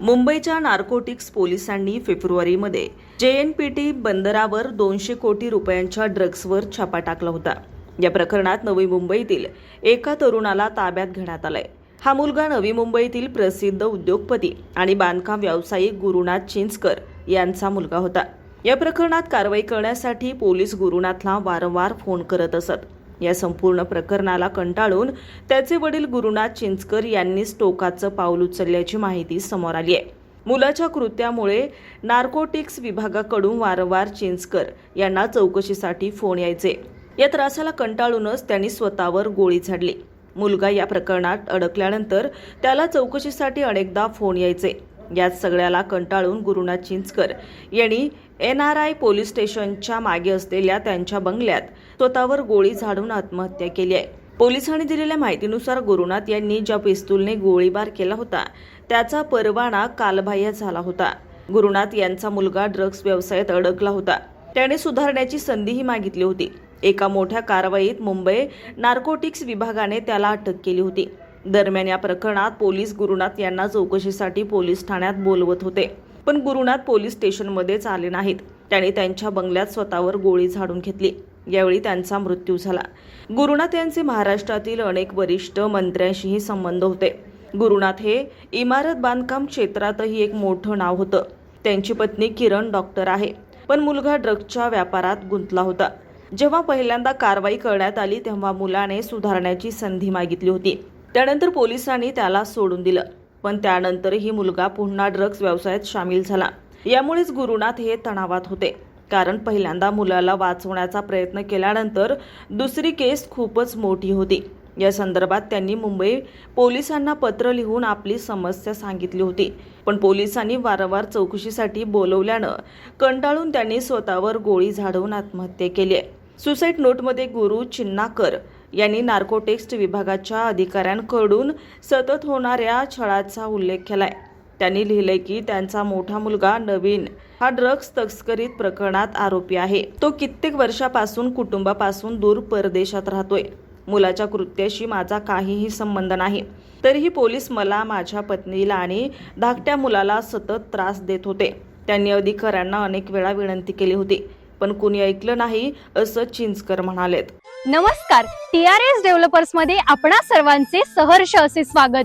मुंबईच्या नार्कोटिक्स पोलिसांनी फेब्रुवारीमध्ये जे एन पी टी बंदरावर दोनशे कोटी रुपयांच्या ड्रग्सवर छापा टाकला होता. या प्रकरणात नवी मुंबईतील एका तरुणाला ताब्यात घेण्यात आलंय. हा मुलगा नवी मुंबईतील प्रसिद्ध उद्योगपती आणि बांधकाम व्यावसायिक गुरुनाथ चिंचकर यांचा मुलगा होता. या प्रकरणात कारवाई करण्यासाठी पोलीस गुरुनाथला वारंवार फोन करत असत. या संपूर्ण प्रकरणाला कंटाळून त्याचे वडील गुरुनाथ चिंचकर यांनीच टोकाचं पाऊल उचलल्याची माहिती समोर आली आहे. मुलाच्या कृत्यामुळे नार्कोटिक्स विभागाकडून वारंवार चिंचकर यांना चौकशीसाठी फोन यायचे. या त्रासाला कंटाळूनच त्यांनी स्वतःवर गोळी झाडली. मुलगा या प्रकरणात अडकल्यानंतर त्याला चौकशीसाठी अनेकदा फोन यायचे. यात सगळ्याला कंटाळून गुरुनाथ चिंचकर यांनी एन आर आय पोलीस स्टेशनच्या मागे असलेल्या त्यांच्या बंगल्यात स्वतःवर गोळी झाडून आत्महत्या केली आहे. पोलिसांनी दिलेल्या माहितीनुसार गुरुनाथ यांनी ज्या पिस्तूलने गोळीबार केला होता त्याचा परवाना कालबाह्य झाला होता. गुरुनाथ यांचा मुलगा ड्रग्ज व्यवसायात अडकला होता. त्याने सुधारण्याची संधीही मागितली होती. एका मोठ्या कारवाईत मुंबई नार्कोटिक्स विभागाने त्याला अटक केली होती. दरम्यान या प्रकरणात पोलीस गुरुनाथ यांना चौकशीसाठी पोलीस ठाण्यात बोलवत होते. पण गुरुनाथ पोलीस स्टेशनमध्येच आले नाहीत. त्याने त्यांच्या बंगल्यात स्वतःवर गोळी झाडून घेतली. यावेळी त्यांचा मृत्यू झाला. गुरुनाथ यांचे महाराष्ट्रातील अनेक वरिष्ठ मंत्र्यांशीही संबंध होते. गुरुनाथ हे इमारत बांधकाम क्षेत्रातही एक मोठं नाव होतं. त्यांची पत्नी किरण डॉक्टर आहे. पण मुलगा ड्रग्जच्या व्यापारात गुंतला होता. जेव्हा पहिल्यांदा कारवाई करण्यात आली तेव्हा मुलाने सुधारण्याची संधी मागितली होती. त्यानंतर पोलिसांनी त्याला सोडून दिलं. पण त्यानंतरही मुलगा पुन्हा ड्रग्ज व्यवसायात सामील झाला. यामुळेच गुरुनाथ हे तणावात होते. कारण पहिल्यांदा मुलाला वाचवण्याचा प्रयत्न केल्यानंतर दुसरी केस खूपच मोठी होती. या संदर्भात त्यांनी मुंबई पोलिसांना पत्र लिहून आपली समस्या सांगितली होती. पण पोलिसांनी वारंवार चौकशीसाठी बोलवल्यानं कंटाळून त्यांनी स्वतःवर गोळी झाडवून आत्महत्या केली आहे. सुसाईड नोटमध्ये गुरु चिन्नाकर यांनी नार्कोटेक्स्ट विभागाच्या अधिकाऱ्यांकडून सतत होणाऱ्या छळाचा उल्लेख केलाय. त्यांनी लिहिलंय की त्यांचा मोठा मुलगा नवीन हा ड्रग्ज तस्करीत प्रकरणात आरोपी आहे. तो कित्येक वर्षापासून कुटुंबापासून दूर परदेशात राहतोय. मुलाच्या कृत्याशी माझा काहीही संबंध नाही. तरीही पोलीस मला माझ्या पत्नीला आणि धाकट्या मुलाला सतत त्रास देत होते. त्यांनी अधिकाऱ्यांना अनेक वेळा विनंती केली होती पण कुणी ऐकलं नाही असं चिंचकर म्हणालेत. नमस्कार टी आर एस डेव्हलपर्समध्ये आपणा सर्वांचे सहर्ष असे स्वागत.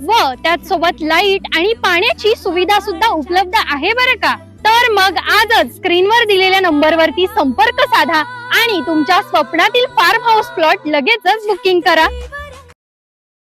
व त्यासोबत लाइट आणि पाण्याची सुविधा सुद्धा उपलब्ध आहे बरं का? तर मग आजच स्क्रीनवर दिलेल्या नंबरवरती संपर्क साधा आणि तुमच्या स्वप्नातील फार्म हाऊस प्लॉट लगेचच बुकिंग करा.